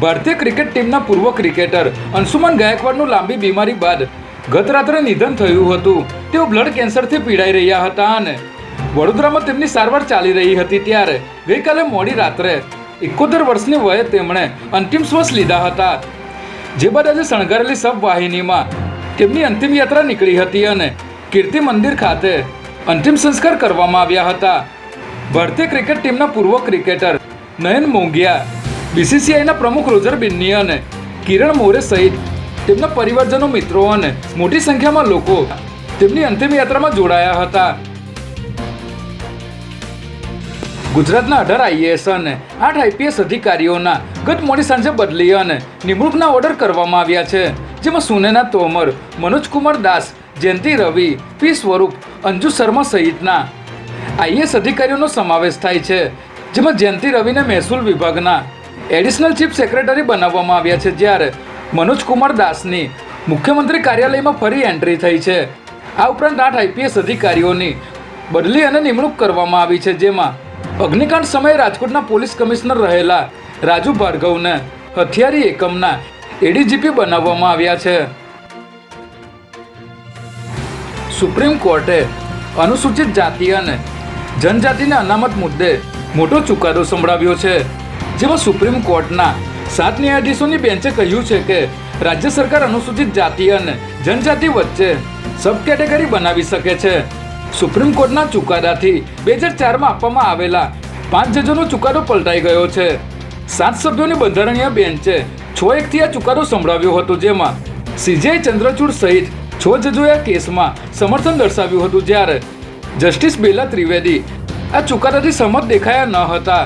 ભારતીય ક્રિકેટ ટીમના પૂર્વ ક્રિકેટર અંશુમન ગાયકવાડનું લાંબી બીમારી બાદ ગત રાત્રે નિધન થયું હતું. તેઓ બ્લડ કેન્સરથી પીડાઈ રહ્યા હતા અને વડોદરામાં તેમની સારવાર ચાલી રહી હતી ત્યારે ગઈકાલે મોડી રાત્રે એકોતેર વર્ષની વયે તેમણે અંતિમ શ્વાસ લીધા હતા. જે બાદ આજે શણગારેલી સબ વાહિનીમાં તેમની અંતિમ યાત્રા નીકળી હતી અને કીર્તિ મંદિર ખાતે અંતિમ સંસ્કાર કરવામાં આવ્યા હતા. ભારતીય ક્રિકેટ ટીમના પૂર્વ ક્રિકેટર નયન મોંઘિયા બીસીસીઆઈના પ્રમુખ રોજર બિન્ની અને કિરણ મોરે સહિત તેમના પરિવારજનો મિત્રો અને મોટી સંખ્યામાં લોકો તેમની અંતિમ યાત્રામાં જોડાયા હતા. ગુજરાતના અઢાર આઈએએસ અને આઠ આઈપીએસ અધિકારીઓના ગત મોડી સાંજે બદલી અને નિમણૂકના ઓર્ડર કરવામાં આવ્યા છે, જેમાં સુનેના તોમર, મનોજકુમાર દાસ, જયંતિ રવિ, પી સ્વરૂપ, અંજુ શર્મા સહિતના આઈએએસ અધિકારીઓનો સમાવેશ થાય છે, જેમાં જયંતિ રવિને મહેસૂલ વિભાગના એડિશનલ ચીફ સેક્રેટરી બનાવવામાં આવ્યા છે જ્યારે મનોજકુમાર દાસની મુખ્યમંત્રી કાર્યાલયમાં ફરી એન્ટ્રી થઈ છે. આ ઉપરાંત આઠ આઈપીએસ અધિકારીઓની બદલી અને નિમણૂક કરવામાં આવી છે, જેમાં અગ્નિકાંડ સમયે રાજકોટના પોલીસ કમિશનર રહેલા રાજુ ભાર્ગવને હથિયારી એકમના એડીજીપી બનાવવામાં આવ્યા છે. સુપ્રીમ કોર્ટે અનુસૂચિત જાતિ અને જનજાતિના અનામત મુદ્દે મોટો ચુકાદો સંભળાવ્યો છે. જેમાં સુપ્રીમ કોર્ટના સાત ન્યાયાધીશોની બેન્ચે કહ્યું છે કે રાજ્ય સરકાર અનુસૂચિત જાતિ અને જનજાતિ વચ્ચે સબ કેટેગરી બનાવી શકે છે. સુપ્રીમ કોર્ટના ચુકાદાથી બે હજાર ચારમાં આપવામાં આવેલા પાંચ જજોનો ચુકાદો પલટાઈ ગયો છે. સાત સભ્યોની બંધારણીય બેન્ચે છ એકથી આ ચુકાદો સંભળાવ્યો હતો, જેમાં સીજેઆઈ ચંદ્રચૂડ સહિત છ જજોએ આ કેસમાં સમર્થન દર્શાવ્યું હતું, જ્યારે જસ્ટિસ બેલા ત્રિવેદી આ ચુકાદાથી સહમત દેખાયા ન હતા.